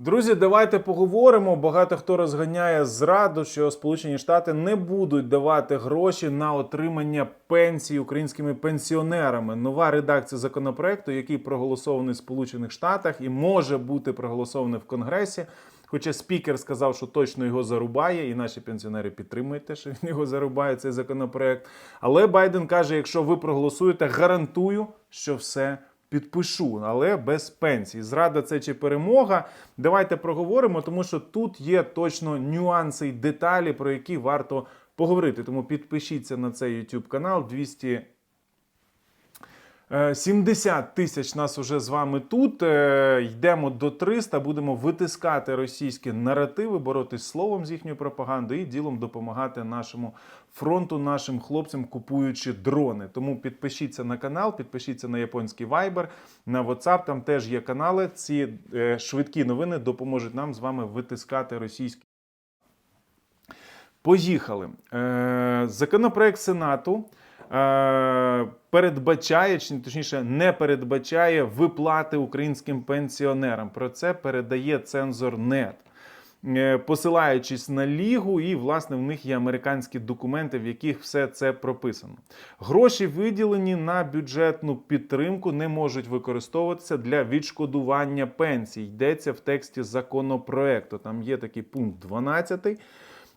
Друзі, давайте поговоримо. Багато хто розганяє зраду, що Сполучені Штати не будуть давати гроші на отримання пенсій українськими пенсіонерами. Нова редакція законопроекту, який проголосований в Сполучених Штатах і може бути проголосований в Конгресі. Хоча спікер сказав, що точно його зарубає, і наші пенсіонери підтримують те, що він його зарубає, цей законопроект. Але Байден каже: якщо ви проголосуєте, гарантую, що все підпишу, але без пенсії. Зрада це чи перемога? Давайте проговоримо, тому що тут є точно нюанси і деталі, про які варто поговорити. Тому підпишіться на цей YouTube канал 200 Е, 70 тисяч нас уже з вами тут. Е, Йдемо до 300, будемо витискати російські наративи, боротись словом з їхньою пропагандою і ділом допомагати нашому фронту, нашим хлопцям, купуючи дрони. Тому підпишіться на канал, підпишіться на японський Viber, на WhatsApp, Там теж є канали. Ці е, швидкі новини допоможуть нам з вами витискати російські. Поїхали. Е, Законопроект Сенату е, передбачає, чи точніше, не передбачає виплати українським пенсіонерам. Про це передає цензор НЕТ. Е, Посилаючись на лігу, і власне в них є американські документи, в яких все це прописано. Гроші, виділені на бюджетну підтримку, не можуть використовуватися для відшкодування пенсій. Йдеться в тексті законопроекту. Там є такий пункт 12.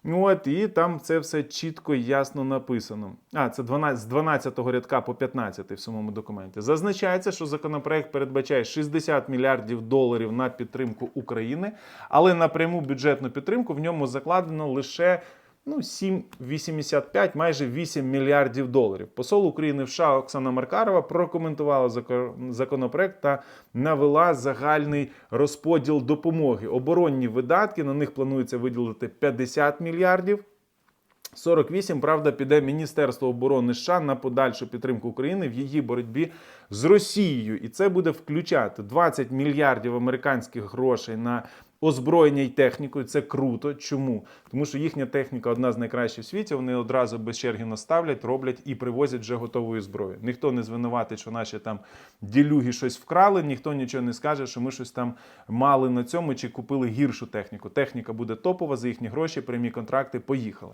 От, і там це все чітко ясно написано. А, це 12, з 12 рядка по 15 в самому документі. Зазначається, що законопроект передбачає 60 мільярдів доларів на підтримку України, але напряму бюджетну підтримку в ньому закладено лише ну, 7,85, майже 8 мільярдів доларів. Посол України в США Оксана Маркарова прокоментувала зако- законопроект та навела загальний розподіл допомоги. Оборонні видатки на них планується виділити 50 мільярдів. 48, правда, піде Міністерство оборони США на подальшу підтримку України в її боротьбі з Росією. І це буде включати 20 мільярдів американських грошей на озброєння і техніку. І Це круто. Чому? Тому що їхня техніка одна з найкращих в світі. Вони одразу без черги наставлять, роблять і привозять вже готову зброю. Ніхто не звинуватить, що наші там ділюги щось вкрали, ніхто нічого не скаже, що ми щось там мали на цьому чи купили гіршу техніку. Техніка буде топова за їхні гроші, прямі контракти. Поїхали.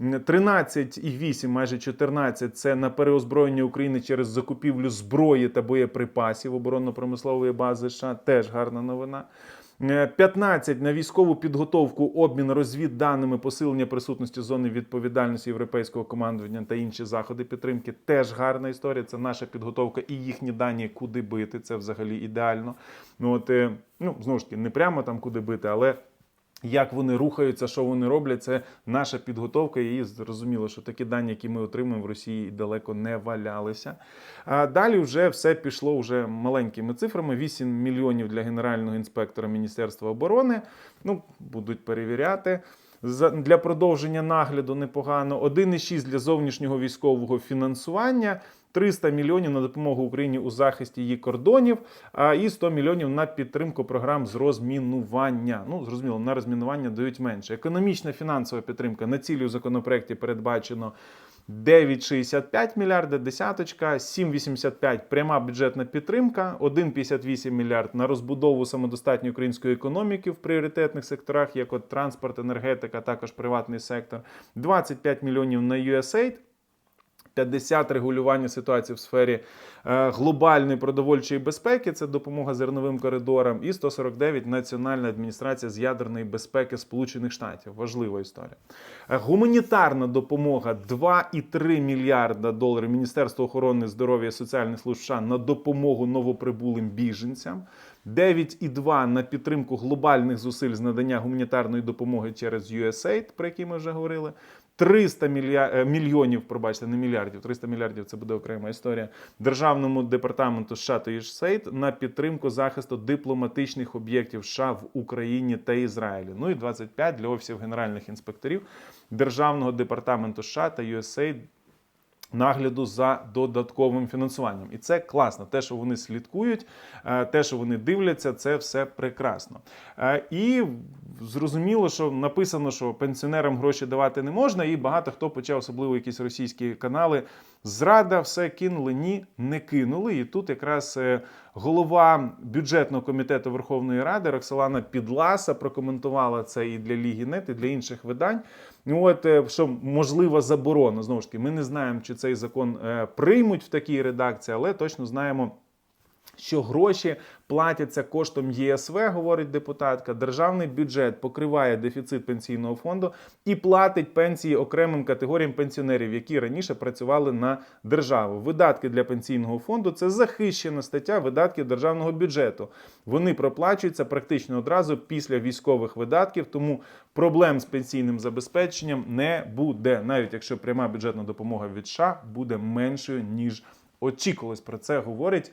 13,8, майже 14 – це на переозброєння України через закупівлю зброї та боєприпасів оборонно-промислової бази США. Теж гарна новина. Е, 15 на військову підготовку, обмін розвідданими, посилення присутності зони відповідальності європейського командування та інші заходи підтримки. Теж гарна історія. Це наша підготовка і їхні дані, куди бити. Це взагалі ідеально. Ну от е, ну знову ж таки, не прямо там куди бити, але. Як вони рухаються, що вони роблять, це наша підготовка. І зрозуміло, що такі дані, які ми отримуємо в Росії, далеко не валялися. А далі вже все пішло вже маленькими цифрами: 8 мільйонів для генерального інспектора Міністерства оборони. Ну, будуть перевіряти. Для продовження нагляду непогано. 1,6 для зовнішнього військового фінансування. 300 мільйонів на допомогу Україні у захисті її кордонів, а і 100 мільйонів на підтримку програм з розмінування. Ну, зрозуміло, на розмінування дають менше. Економічна фінансова підтримка на цілі у законопроекті передбачено 9,65 мільярда, десяточка, 7,85 пряма бюджетна підтримка, 1,58 мільярд на розбудову самодостатньої української економіки в пріоритетних секторах, як от транспорт, енергетика, також приватний сектор, 25 мільйонів на USAID, 50 регулювання ситуації в сфері е, глобальної продовольчої безпеки, це допомога зерновим коридорам, і 149 Національна адміністрація з ядерної безпеки Сполучених Штатів. Важлива історія. Е, Гуманітарна допомога 2,3 мільярда доларів Міністерства охорони здоров'я і соціальних служб США на допомогу новоприбулим біженцям. 9,2 на підтримку глобальних зусиль з надання гуманітарної допомоги через USAID, про які ми вже говорили. 300 мілья... е, мільйонів, пробачте, не мільярдів, 300 мільярдів це буде окрема історія. Державному департаменту США та USAID на підтримку захисту дипломатичних об'єктів США в Україні та Ізраїлі. Ну і 25 для офісів генеральних інспекторів Державного департаменту США та USAID нагляду за додатковим фінансуванням. І це класно. Те, що вони слідкують, е, те, що вони дивляться, це все прекрасно. Е, І зрозуміло, що написано, що пенсіонерам гроші давати не можна, і багато хто почав, особливо якісь російські канали. Зрада, все кинули. Ні, не кинули. І тут якраз е, голова бюджетного комітету Верховної Ради Роксолана Підласа прокоментувала це і для Ліги Нет, і для інших видань. От е, що можлива заборона. Знову ж таки, ми не знаємо, чи цей закон е, приймуть в такій редакції, але точно знаємо. Що гроші платяться коштом ЄСВ, говорить депутатка. Державний бюджет покриває дефіцит пенсійного фонду і платить пенсії окремим категоріям пенсіонерів, які раніше працювали на державу. Видатки для пенсійного фонду це захищена стаття видатків державного бюджету. Вони проплачуються практично одразу після військових видатків, тому проблем з пенсійним забезпеченням не буде, навіть якщо пряма бюджетна допомога від США буде меншою ніж очікувалось. Про це говорить.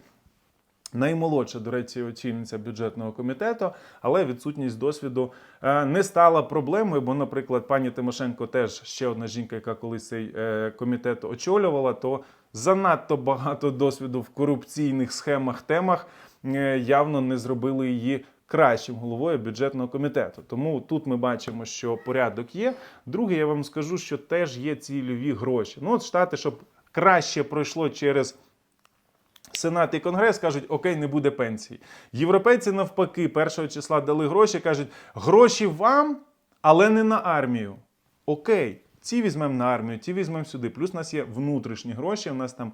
Наймолодша, до речі, очільниця бюджетного комітету, але відсутність досвіду е, не стала проблемою. Бо, наприклад, пані Тимошенко теж ще одна жінка, яка колись цей е, комітет очолювала, то занадто багато досвіду в корупційних схемах, темах е, явно не зробили її кращим головою бюджетного комітету. Тому тут ми бачимо, що порядок є. Друге, я вам скажу, що теж є цільові гроші. Ну, от штати, щоб краще пройшло через. Сенат і Конгрес кажуть, окей, не буде пенсії. Європейці навпаки, першого числа дали гроші, кажуть, гроші вам, але не на армію. Окей, ці візьмемо на армію, ті візьмемо сюди. Плюс у нас є внутрішні гроші. У нас там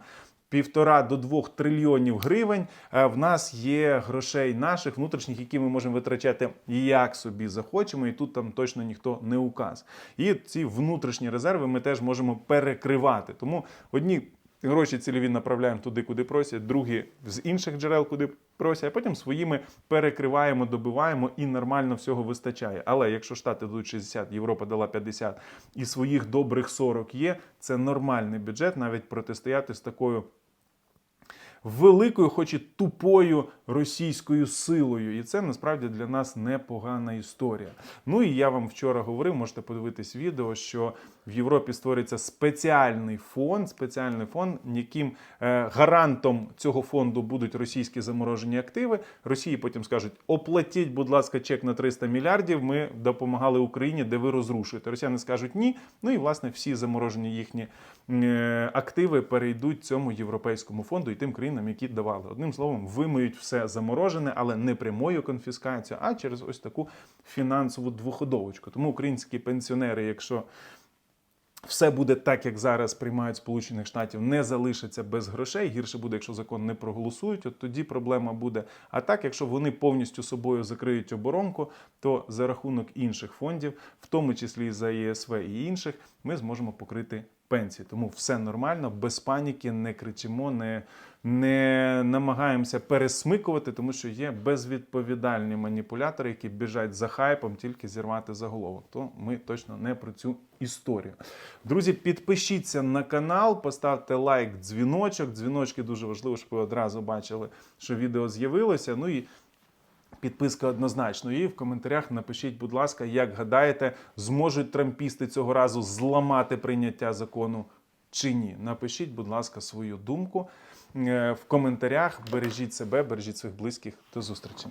півтора до двох трильйонів гривень. Е, В нас є грошей наших внутрішніх, які ми можемо витрачати як собі захочемо, і тут там точно ніхто не указ. І ці внутрішні резерви ми теж можемо перекривати. Тому одні. Гроші цільові направляємо туди, куди просять, другі з інших джерел, куди просять, а потім своїми перекриваємо, добиваємо і нормально всього вистачає. Але якщо Штати дадуть 60, Європа дала 50 і своїх добрих 40 є, це нормальний бюджет навіть протистояти з такою великою, хоч і тупою російською силою. І це насправді для нас непогана історія. Ну і я вам вчора говорив, можете подивитись відео, що в Європі створиться спеціальний фонд, спеціальний фонд, яким е, гарантом цього фонду будуть російські заморожені активи. Росії потім скажуть: оплатіть, будь ласка, чек на 300 мільярдів. Ми допомагали Україні, де ви розрушуєте. Росіяни скажуть ні. Ну і власне всі заморожені їхні е, активи перейдуть цьому європейському фонду і тим країнам, які давали. Одним словом, вимиють все заморожене, але не прямою конфіскацією, а через ось таку фінансову двоходовочку. Тому українські пенсіонери, якщо все буде так, як зараз приймають Сполучених Штатів, не залишиться без грошей. Гірше буде, якщо закон не проголосують. От тоді проблема буде. А так, якщо вони повністю собою закриють оборонку, то за рахунок інших фондів, в тому числі за ЄСВ і інших, ми зможемо покрити пенсії. Тому все нормально, без паніки, не кричимо, не, не намагаємося пересмикувати, тому що є безвідповідальні маніпулятори, які біжать за хайпом, тільки зірвати заголовок. То ми точно не про цю історію. Друзі, підпишіться на канал, поставте лайк, дзвіночок. Дзвіночки дуже важливо, щоб ви одразу бачили, що відео з'явилося. Ну і Підписка однозначно. І в коментарях напишіть, будь ласка, як гадаєте, зможуть трампісти цього разу зламати прийняття закону чи ні? Напишіть, будь ласка, свою думку е, в коментарях. Бережіть себе, бережіть своїх близьких. До зустрічі.